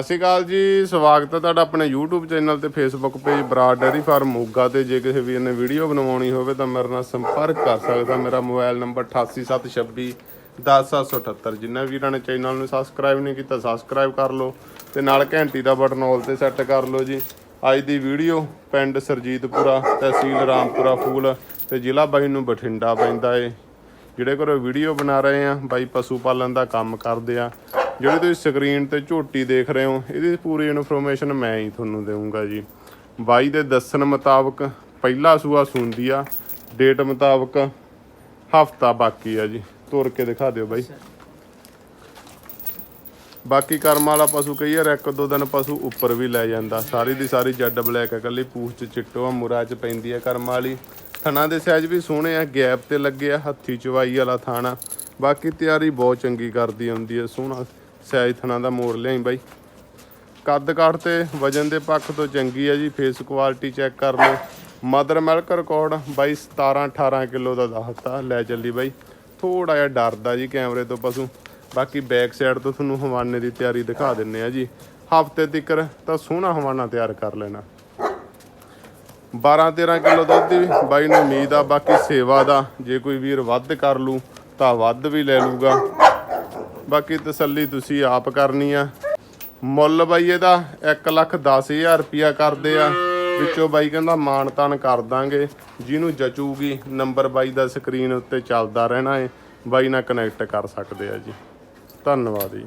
ਸਤਿ ਸ਼੍ਰੀ ਅਕਾਲ ਜੀ, ਸਵਾਗਤ ਹੈ ਤੁਹਾਡਾ ਆਪਣੇ YouTube ਚੈਨਲ ਤੇ Facebook page Brar dairy farm Moga ਤੇ। ਜੇ ਕਿਸੇ ਵੀਰ ਨੇ ਵੀਡੀਓ ਬਣਵਾਉਣੀ ਹੋਵੇ ਤਾਂ ਮੇਰੇ ਨਾਲ ਸੰਪਰਕ ਕਰ ਸਕਦਾ। ਮੇਰਾ ਮੋਬਾਈਲ ਨੰਬਰ 8876 10778 ਜਿਨ੍ਹਾਂ ਵੀਰਾਂ ਨੇ ਚੈਨਲ ਨੂੰ ਸਬਸਕ੍ਰਾਈਬ ਨਹੀਂ ਕੀਤਾ ਸਬਸਕ੍ਰਾਈਬ ਕਰ ਲਓ ਤੇ ਨਾਲ ਘੰਟੀ ਦਾ ਬਟਨ ਆਲ ਤੇ ਸੈੱਟ ਕਰ ਲਓ ਜੀ। ਅੱਜ ਦੀ ਵੀਡੀਓ ਪਿੰਡ ਸਰਜੀਤਪੁਰਾ ਤਹਿਸੀਲ ਰਾਮਪੁਰਾ ਫੂਲ ਤੇ ਜ਼ਿਲ੍ਹਾ ਬਾਈ ਨੂੰ ਬਠਿੰਡਾ ਪੈਂਦਾ ਏ। ਜਿਹੜੇ ਕੋਲ ਵੀਡੀਓ ਬਣਾ ਰਹੇ ਆ, ਬਾਈ ਪਸ਼ੂ ਪਾਲਣ ਦਾ ਕੰਮ ਕਰਦੇ ਆ। ਜਿਹੜੀ ਤੁਸੀਂ ਸਕਰੀਨ ਤੇ ਝੋਟੀ ਦੇਖ ਰਹੇ ਹੋ, ਇਹਦੀ ਪੂਰੀ ਇਨਫੋਰਮੇਸ਼ਨ ਮੈਂ ਹੀ ਤੁਹਾਨੂੰ ਦੇਵਾਂਗਾ ਜੀ। ਬਾਈ ਦੇ ਦੱਸਣ ਮੁਤਾਬਕ ਪਹਿਲਾ ਸੂਆ ਸੁੰਦੀ ਆ ਡੇਟ ਮੁਤਾਬਕ ਹਫਤਾ ਬਾਕੀ ਆ ਜੀ। ਤੁਰ ਕੇ ਦਿਖਾ ਦਿਓ ਬਾਈ। ਬਾਕੀ ਕਰਮ ਵਾਲਾ ਪਸ਼ੂ ਕਈ ਵਾਰ ਇੱਕ ਦੋ ਦਿਨ ਪਸ਼ੂ ਉੱਪਰ ਵੀ ਲੈ ਜਾਂਦਾ। ਸਾਰੀ ਦੀ ਸਾਰੀ ਜੱਡ ਬਲੈਕ ਆ ਕੱਲੀ ਪੂਛ ਚ ਚਿੱਟੋ ਆ, ਮੁਰਾ ਚ ਪੈਂਦੀ ਹੈ ਕਰਮ ਵਾਲੀ। ਥਣਾ ਦੇ ਸਾਈਜ਼ ਵੀ ਸੋਹਣੇ ਆ, ਗੈਪ ਤੇ ਲੱਗੇ ਆ, ਹੱਥੀ ਚਵਾਈ ਵਾਲਾ ਥਾਣਾ। ਬਾਕੀ ਤਿਆਰੀ ਬਹੁਤ ਚੰਗੀ ਕਰਦੀ ਹੁੰਦੀ ਹੈ ਸੋਹਣਾ ਸਾਈਜ਼ ਥਣਾ ਦਾ ਮੋੜ ਲਿਆਈ ਬਾਈ। ਕੱਦ ਕਾਠ ਤੇ ਵਜਨ ਦੇ ਪੱਖ ਤੋਂ ਚੰਗੀ ਆ ਜੀ ਫੇਸ ਕੁਆਲਿਟੀ ਚੈੱਕ ਕਰ ਲਓ mother milk record by 17 18 kilo ਦਾ ਦੱਸਤਾ, ਲੈ ਚੱਲੀ ਬਾਈ। ਥੋੜਾ ਜਿਹਾ ਡਰਦਾ ਜੀ ਕੈਮਰੇ ਤੋਂ ਪਸ਼ੂ। ਬਾਕੀ ਬੈਕ ਸਾਈਡ ਤੋਂ ਤੁਹਾਨੂੰ ਹਵਾਨੇ ਦੀ ਤਿਆਰੀ ਦਿਖਾ ਦਿੰਨੇ ਆ ਜੀ। ਹਫ਼ਤੇ ਤੱਕ ਤਾਂ ਸੋਹਣਾ ਹਵਾਨਾ ਤਿਆਰ ਕਰ ਲੈਣਾ। 12 13 ਕਿਲੋ ਦੁੱਧ ਦੀ ਬਾਈ ਨੂੰ ਉਮੀਦ ਆ, ਬਾਕੀ ਸੇਵਾ ਦਾ ਜੇ ਕੋਈ ਵੀਰ ਵੱਧ ਕਰ ਲੂ ਤਾਂ ਵੱਧ ਵੀ ਲੈ ਲੂਗਾ। ਬਾਕੀ ਤਸੱਲੀ ਤੁਸੀਂ ਆਪ ਕਰਨੀ ਆ। ਮੁੱਲ ਬਾਈ ਇਹਦਾ 1 ਲੱਖ 10000 ਰੁਪਿਆ ਕਰਦੇ ਆ। ਵਿੱਚੋਂ ਬਾਈ ਕਹਿੰਦਾ ਮਾਣ ਤਾਨ ਕਰ ਦਾਂਗੇ। ਜਿਹਨੂੰ ਜਚੂਗੀ, ਨੰਬਰ ਬਾਈ ਦਾ ਸਕਰੀਨ ਉੱਤੇ ਚੱਲਦਾ ਰਹਿਣਾ ਏ। ਬਾਈ ਨਾਲ ਕਨੈਕਟ ਕਰ ਸਕਦੇ ਆ ਜੀ। ਧੰਨਵਾਦ ਜੀ।